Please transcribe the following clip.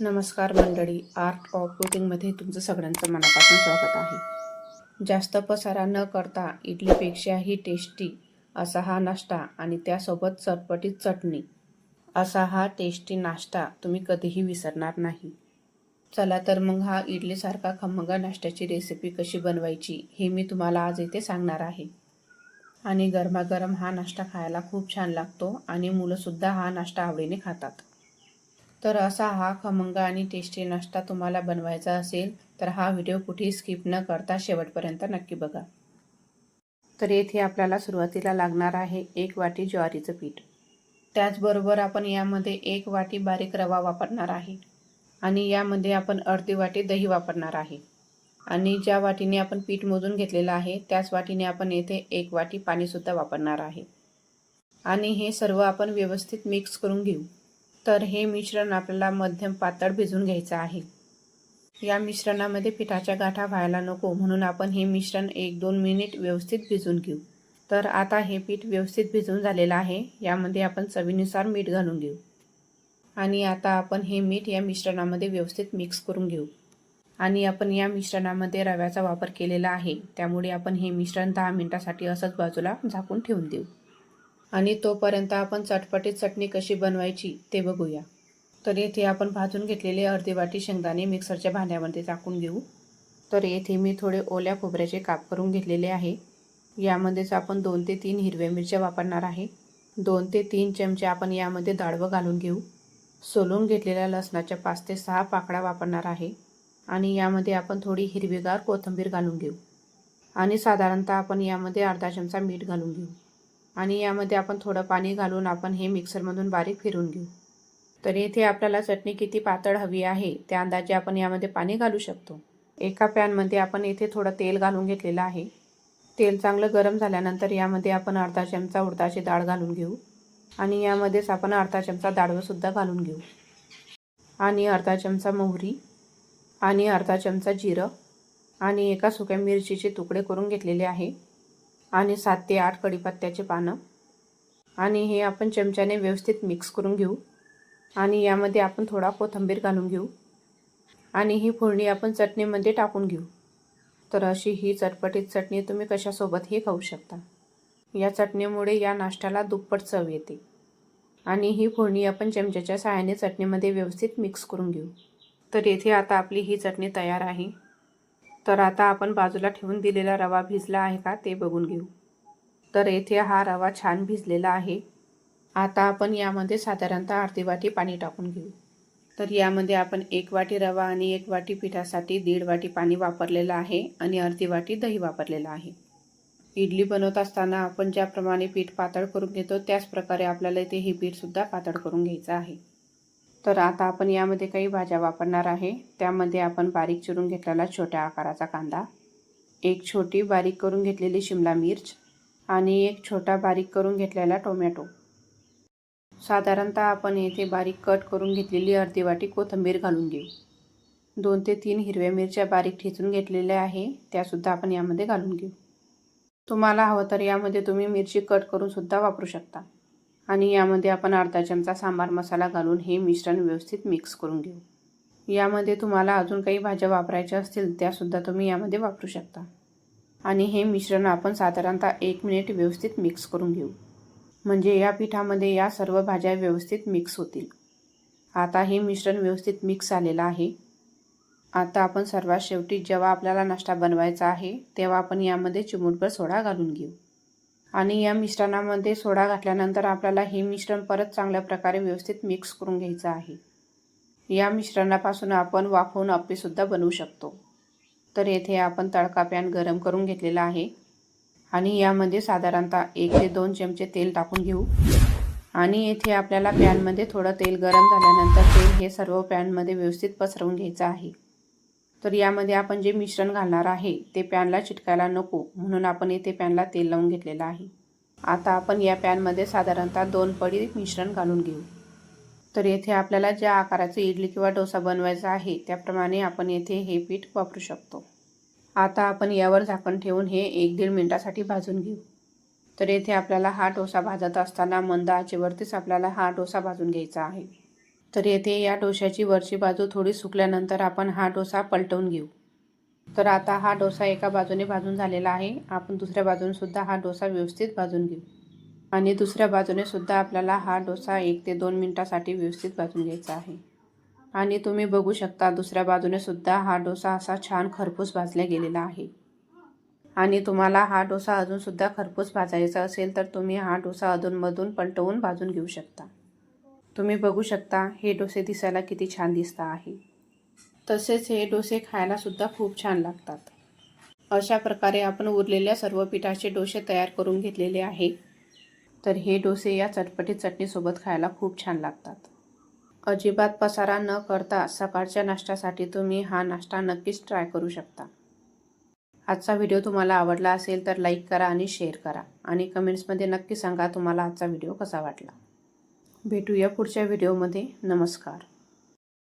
नमस्कार मंडळी art of कुकिंगमध्ये तुमचं सगळ्यांचं मनापासून स्वागत आहे. जास्त पसारा न करता इडलीपेक्षाही टेस्टी असा हा नाश्ता आणि त्यासोबत चटपटीत चटणी असा हा टेस्टी नाश्ता तुम्ही कधीही विसरणार नाही. चला तर मग हा इडलीसारखा खमंग नाश्त्याची रेसिपी कशी बनवायची हे मी तुम्हाला आज इथे सांगणार आहे. आणि गरमागरम हा नाश्ता खायला खूप छान लागतो आणि मुलंसुद्धा हा नाश्ता आवडीने खातात. तर असा हा खमंग आणि टेस्टी नाश्ता तुम्हाला बनवायचा असेल तर हा व्हिडिओ कुठेही स्किप न करता शेवटपर्यंत नक्की बघा. तर येथे आपल्याला सुरुवातीला लागणार आहे एक वाटी ज्वारीचं पीठ. त्याचबरोबर आपण यामध्ये एक वाटी बारीक रवा वापरणार आहे आणि यामध्ये आपण अर्धी वाटी दही वापरणार आहे. आणि ज्या वाटीने आपण पीठ मोजून घेतलेलं आहे त्याच वाटीने आपण येथे एक वाटी पाणीसुद्धा वापरणार आहे. आणि हे सर्व आपण व्यवस्थित मिक्स करून घेऊ. तर हे मिश्रण आपल्याला मध्यम पातळ भिजून घ्यायचं आहे. या मिश्रणामध्ये पिठाच्या गाठा व्हायला नको म्हणून आपण हे मिश्रण एक दोन मिनिट व्यवस्थित भिजून घेऊ. तर आता हे पीठ व्यवस्थित भिजून झालेलं आहे यामध्ये आपण चवीनुसार मीठ घालून घेऊ. आणि आता आपण हे मीठ या मिश्रणामध्ये व्यवस्थित मिक्स करून घेऊ. आणि आपण या मिश्रणामध्ये रव्याचा वापर केलेला आहे त्यामुळे आपण हे मिश्रण दहा मिनटासाठी असंच बाजूला झाकून ठेवून देऊ. आणि तोपर्यंत आपण चटपटीत चटणी कशी बनवायची ते बघूया. तर येथे आपण भाजून घेतलेले अर्धी वाटी शेंगदाणे मिक्सरच्या भांड्यामध्ये टाकून घेऊ. तर येथे मी थोडे ओल्या खोबऱ्याचे काप करून घेतलेले आहे. यामध्येच आपण दोन ते तीन हिरव्या मिरच्या वापरणार आहे. दोन ते तीन चमचे आपण यामध्ये दाळवं घालून घेऊ. सोलून घेतलेल्या लसणाच्या पाच ते सहा पाकळ्या वापरणार आहे. आणि यामध्ये आपण थोडी हिरवीगार कोथिंबीर घालून घेऊ. आणि साधारणतः आपण यामध्ये अर्धा चमचा मीठ घालून घेऊ. आणि यामध्ये आपण थोडं पाणी घालून आपण हे मिक्सरमधून बारीक फिरून घेऊ. तर येथे आपल्याला चटणी किती पातळ हवी आहे त्या अंदाजे आपण यामध्ये पाणी घालू शकतो. एका पॅनमध्ये आपण येथे थोडं तेल घालून घेतलेलं आहे. तेल चांगलं गरम झाल्यानंतर यामध्ये आपण अर्धा चमचा उडदाची डाळ घालून घेऊ. आणि यामध्येच आपण अर्धा चमचा दाळवंसुद्धा घालून घेऊ. आणि अर्धा चमचा मोहरी. आणि अर्धा चमचा जिरं. आणि एका सुक्या मिरचीचे तुकडे करून घेतलेले आहे. आणि सात ते आठ कढीपत्त्याचे पानं. आणि हे आपण चमच्याने व्यवस्थित मिक्स करून घेऊ. आणि यामध्ये आपण थोडा कोथिंबीर घालून घेऊ. आणि ही फोडणी आपण चटणीमध्ये टाकून घेऊ. तर अशी ही चटपटीत चटणी तुम्ही कशासोबतही खाऊ शकता. या चटणीमुळे या नाश्त्याला दुप्पट चव येते. आणि ही फोडणी आपण चमच्याच्या सहाय्याने चटणीमध्ये व्यवस्थित मिक्स करून घेऊ. तर येथे आता आपली ही चटणी तयार आहे. तर आता आपण बाजूला ठेवून दिलेला रवा भिजला आहे का ते बघून घेऊ. तर येथे हा रवा छान भिजलेला आहे. आता आपण यामध्ये साधारणतः अर्धी वाटी पाणी टाकून घेऊ. तर यामध्ये आपण एक वाटी रवा आणि एक वाटी पिठासाठी दीड वाटी पाणी वापरलेलं आहे आणि अर्धी वाटी दही वापरलेलं आहे. इडली बनवत असताना आपण ज्याप्रमाणे पीठ पातळ करून घेतो त्याचप्रकारे आपल्याला इथे हे पीठसुद्धा पातळ करून घ्यायचं आहे. तर आता आपण यामध्ये काही भाज्या वापरणार आहे. त्यामध्ये आपण बारीक चिरून घेतलेला छोट्या आकाराचा कांदा एक छोटी बारीक करून घेतलेली शिमला मिर्च आणि एक छोटा बारीक करून घेतलेला टोमॅटो. साधारणतः आपण येथे बारीक कट करून घेतलेली अर्धी वाटी कोथिंबीर घालून घेऊ. दोन ते तीन हिरव्या मिरच्या बारीक ठेचून घेतलेल्या आहे त्यासुद्धा आपण यामध्ये घालून घेऊ. तुम्हाला हवं तर यामध्ये तुम्ही मिरची कट करूनसुद्धा वापरू शकता. आणि यामध्ये आपण अर्धा चमचा सांबार मसाला घालून हे मिश्रण व्यवस्थित मिक्स करून घेऊ. यामध्ये तुम्हाला अजून काही भाज्या वापरायच्या असतील त्यासुद्धा तुम्ही यामध्ये वापरू शकता. आणि हे मिश्रण आपण साधारणतः एक मिनिट व्यवस्थित मिक्स करून घेऊ. म्हणजे या पिठामध्ये या सर्व भाज्या व्यवस्थित मिक्स होतील. आता हे मिश्रण व्यवस्थित मिक्स झालेलं आहे. आता आपण सर्वात शेवटी जेव्हा आपल्याला नाश्ता बनवायचा आहे तेव्हा आपण यामध्ये चिमूटभर सोडा घालून घेऊ. आणि या मिश्रणामध्ये सोडा घातल्यानंतर आपल्याला हे मिश्रण परत चांगल्या प्रकारे व्यवस्थित मिक्स करून घ्यायचं आहे. या मिश्रणापासून आपण वाफवून अप्पेसुद्धा बनवू शकतो. तर येथे आपण तडका पॅन गरम करून घेतलेला आहे. आणि यामध्ये साधारणतः एक ते दोन चमचे तेल टाकून घेऊ. आणि येथे आपल्याला पॅनमध्ये थोडं तेल गरम झाल्यानंतर तेल हे सर्व पॅनमध्ये व्यवस्थित पसरवून घ्यायचं आहे. तर यामध्ये आपण जे मिश्रण घालणार आहे ते पॅनला चिटकायला नको म्हणून आपण येथे पॅनला तेल लावून घेतलेलं आहे. आता आपण या पॅनमध्ये साधारणतः दोन पडी मिश्रण घालून घेऊ. तर येथे आपल्याला ज्या आकाराचे इडली किंवा डोसा बनवायचा आहे त्याप्रमाणे आपण येथे हे पीठ वापरू शकतो. आता आपण यावर झाकण ठेवून हे एक दीड मिनटासाठी भाजून घेऊ. तर येथे आपल्याला हा डोसा भाजत असताना मंद आचेवरतीच आपल्याला हा डोसा भाजून घ्यायचा आहे. तर येथे या डोशाची वरची बाजू थोडी सुकल्यानंतर आपण हा डोसा पलटवून घेऊ. तर आता हा डोसा एका बाजूने भाजून झालेला आहे. आपण दुसऱ्या बाजूने सुद्धा हा डोसा व्यवस्थित भाजून घेऊ. आणि दुसऱ्या बाजूने सुद्धा आपल्याला हा डोसा एक ते दोन मिनटासाठी व्यवस्थित भाजून घ्यायचा आहे. आणि तुम्ही बघू शकता दुसऱ्या बाजूने सुद्धा हा डोसा असा छान खरपूस भाजला गेलेला आहे. आणि तुम्हाला हा डोसा अजूनसुद्धा खरपूस भाजायचा असेल तर तुम्ही हा डोसा अधूनमधून पलटवून भाजून घेऊ शकता. तुम्ही बघू शकता हे डोसे दिसायला किती छान दिसता आहे. तसेच हे डोसे खायलासुद्धा खूप छान लागतात. अशा प्रकारे आपण उरलेल्या सर्व पिठाचे डोसे तयार करून घेतलेले आहे. तर हे डोसे या चटपटीत चटणीसोबत खायला खूप छान लागतात. अजिबात पसारा न करता सकाळच्या नाश्त्यासाठी तुम्ही हा नाश्ता नक्कीच ट्राय करू शकता. आजचा व्हिडिओ तुम्हाला आवडला असेल तर लाईक करा आणि शेअर करा. आणि कमेंट्समध्ये नक्की सांगा तुम्हाला आजचा व्हिडिओ कसा वाटला. भेटूया पुढच्या व्हिडिओमध्ये. नमस्कार.